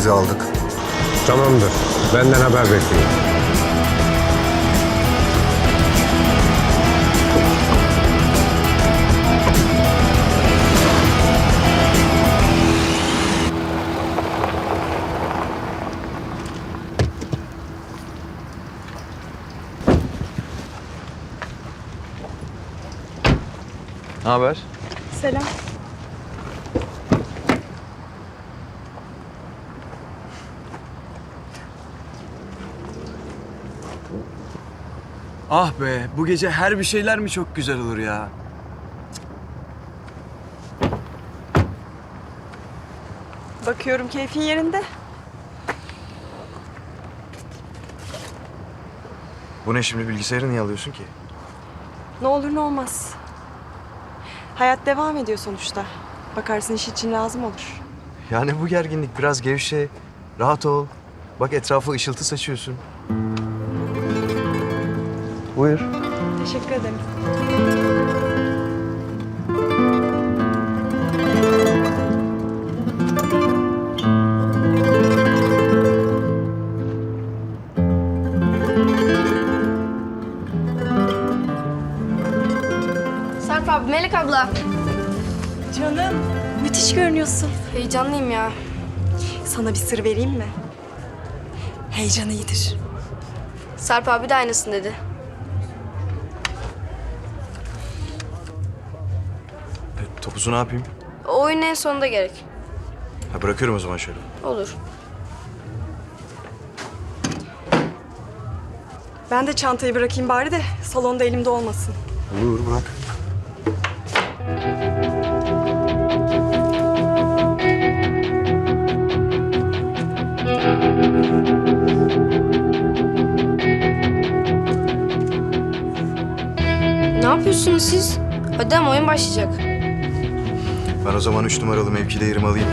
yerimizi aldık. Tamamdır. Benden haber bekleyin. Ne haber? Selam. Ah be, bu gece her bir şeyler mi çok güzel olur ya? Bakıyorum keyfin yerinde. Bu ne şimdi bilgisayarı niye alıyorsun ki? Ne olur ne olmaz. Hayat devam ediyor sonuçta. Bakarsın iş için lazım olur. Yani bu gerginlik biraz gevşe, rahat ol. Bak etrafa ışıltı saçıyorsun. Buyur. Teşekkür ederim. Sarp abi, Melek abla. Canım, müthiş görünüyorsun. Heyecanlıyım ya. Sana bir sır vereyim mi? Heyecan iyidir. Sarp abi de aynısını dedi. Topuzu ne yapayım? O oyun en sonunda gerek. Ha, bırakıyorum o zaman şöyle. Olur. Ben de çantayı bırakayım bari de salonda elimde olmasın. Olur, bırak. Ne yapıyorsunuz siz? Hadi ama oyun başlayacak. Ben o zaman üç numaralı mevkide yerimi alayım.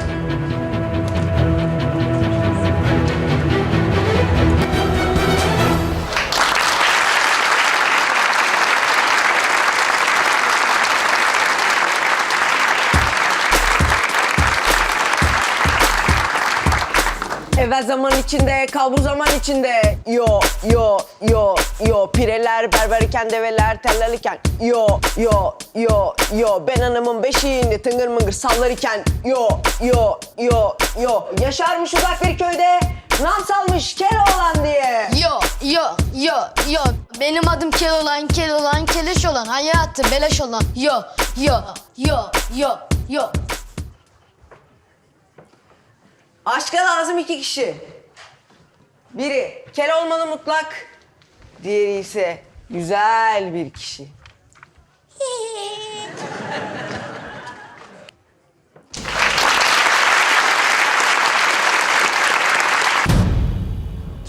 Evvel zaman içinde, kal bu zaman içinde. Yo, yo, yo, yo. Pireler, berber iken, develer tellerliken. Yo, yo, yo, yo. Ben hanımın beşiğini tıngır mıngır sallar iken. Yo, yo, yo, yo. Yaşarmış uzak bir köyde. Nam salmış Keloğlan diye. Yo yo yo yo benim adım Keloğlan Keloğlan keleş olan hayatı beleş olan yo yo yo yo yo Aşka lazım iki kişi. Biri Keloğlan'ı mutlak. Diğeri ise güzel bir kişi.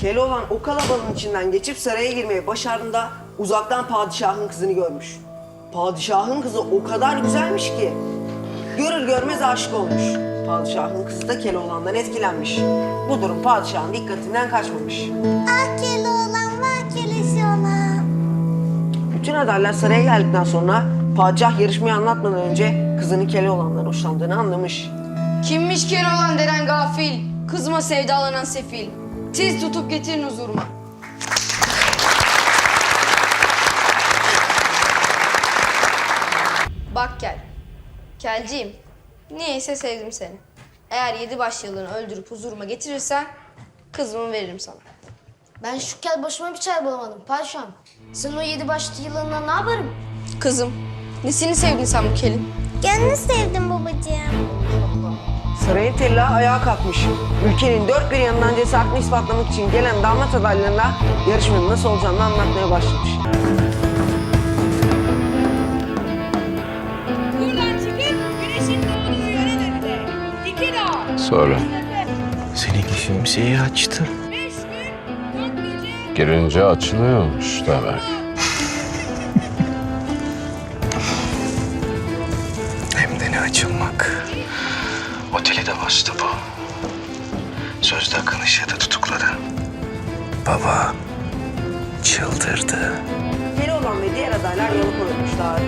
Keloğlan o kalabalığın içinden geçip saraya girmeyi başardığında uzaktan padişahın kızını görmüş. Padişahın kızı o kadar güzelmiş ki görür görmez aşık olmuş. Padişahın kızı da Keloğlan'dan etkilenmiş. Bu durum padişahın dikkatinden kaçmamış. Ah Keloğlan, vah kelesi olan. Bütün adaylar saraya geldikten sonra padişah yarışmayı anlatmadan önce kızının Keloğlan'dan hoşlandığını anlamış. Kimmiş Keloğlan denen gafil kızıma sevdalanan sefil Tiz tutup getirin huzuruma Bak gel. Kelciğim. Niyeyse sevdim seni. Eğer yedi baş yılanı öldürüp huzuruma getirirsen kızımı veririm sana. Ben şu kel başıma bir çay bulamadım padişahım Sen o yedi başlı yılanından ne yaparım? Kızım, nesini sevdin sen bu kelin? Gönlünü sevdim babacığım. Sarayın tella ayağa kalkmış. Ülkenin dört bir yanından cesaretini ispatlamak için gelen damat adaylarına yarışmanın nasıl olacağını anlatmaya başlamış. Sonra Senin kimseyi açtım. girince açılıyormuş demek. Hem de ne açılmak. Oteli de bastı bu. Sözde Akın Işık'ı da tutukladı. Baba çıldırdı. Keloğlan ve diğer adaylar yola koyulmuşlar.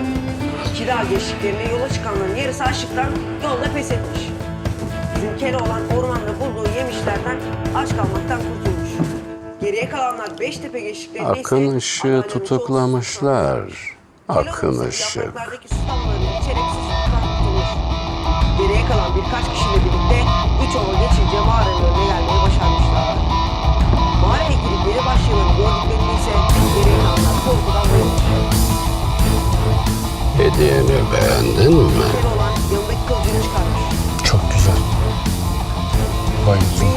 İki dağ geçtiklerinde yola çıkanların yarısı açlıktan yolda pes etmiş. Bizim Keloğlan ormanda bulduğu yemişlerden aç kalmaktan kurtulmuş. Geriye kalanlar Beştepe geçtiklerinde. Akın ışığı tutuklamışlar. Akın ışık. Geriye kalan birkaç kişiyle birlikte üç ova geçince mağaranın önüne gelmeyi başarmışlar. Mağaraya girdikleri başyılanı gördüklerinde ise geriye kalanlar korkudan. Hediyeni beğendin Bitcoin